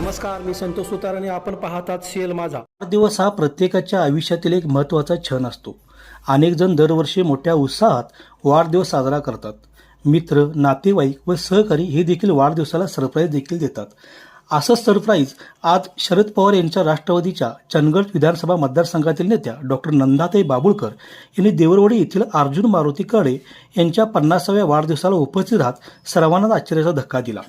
नमस्कार मी संतोष सुतार आणि आपण पाहतात सीएल माझा. वाढदिवस हा प्रत्येकाच्या आयुष्यातील एक महत्त्वाचा क्षण असतो. अनेक जण दरवर्षी मोठ्या उत्साहात वाढदिवस साजरा करतात. मित्र नातेवाईक व सहकारी हे देखील वाढदिवसाला सरप्राईज देखील देतात. असंच सरप्राईज आज शरद पवार यांच्या राष्ट्रवादीच्या चंदगड विधानसभा मतदारसंघातील नेत्या डॉक्टर नंदाताई बाबुळकर यांनी देवरवडी येथील अर्जुन मारुती कडे यांच्या पन्नासाव्या वाढदिवसाला उपस्थित राहत सर्वांनाच आश्चर्याचा धक्का दिला.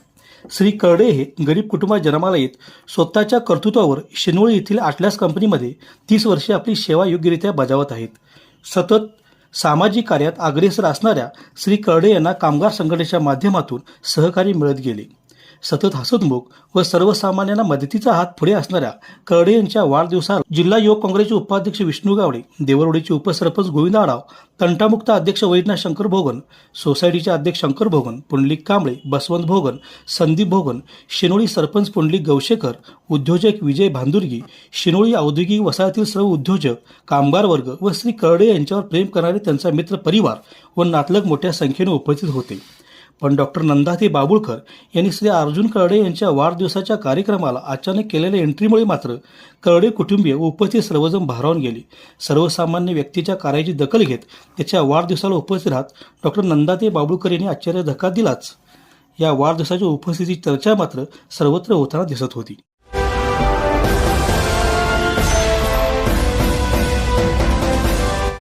श्री कर्डे हे गरीब कुटुंबात जन्माला येत स्वतःच्या कर्तृत्वावर शिनोळी येथील आटल्यास कंपनीमध्ये तीस वर्षे आपली सेवा योग्यरित्या बजावत आहेत. सतत सामाजिक कार्यात अग्रेसर असणाऱ्या श्री कर्डे यांना कामगार संघटनेच्या माध्यमातून सहकार्य मिळत गेले. सतत हसतमुख व सर्वसामान्यांना मदतीचा हात पुढे असणाऱ्या कर्डे यांच्या वाढदिवसाला जिल्हा युवक काँग्रेसचे उपाध्यक्ष विष्णू गावडे देवरोडीचे उपसरपंच गोविंद आडाव तंटामुक्त अध्यक्ष वैद्यनाथ शंकर भोगन सोसायटीचे अध्यक्ष शंकर भोगन पुंडलिक कांबळे बसवंत भोगन संदीप भोगन शिनोळी सरपंच पुंडलिक गौशेकर उद्योजक विजय भांदुर्गी शिनोळी औद्योगिक वसाहतील सर्व उद्योजक कामगार वर्ग व श्री करडे यांच्यावर प्रेम करणारे त्यांचा मित्र परिवार व नातलग मोठ्या संख्येने उपस्थित होते. पण डॉक्टर नंदाते बाबुळकर यांनी श्री अर्जुन कर्डे यांच्या वाढदिवसाच्या कार्यक्रमाला अचानक केलेल्या एंट्रीमुळे मात्र कर्डे कुटुंबीय उपस्थित सर्वजण भारावून गेले. सर्वसामान्य व्यक्तीच्या कार्याची दखल घेत त्याच्या वाढदिवसाला उपस्थित राहत डॉक्टर नंदाते बाबुळकर यांनी आश्चर्य धक्का दिलाच. या वाढदिवसाच्या उपस्थितीची चर्चा मात्र सर्वत्र होताना दिसत होती.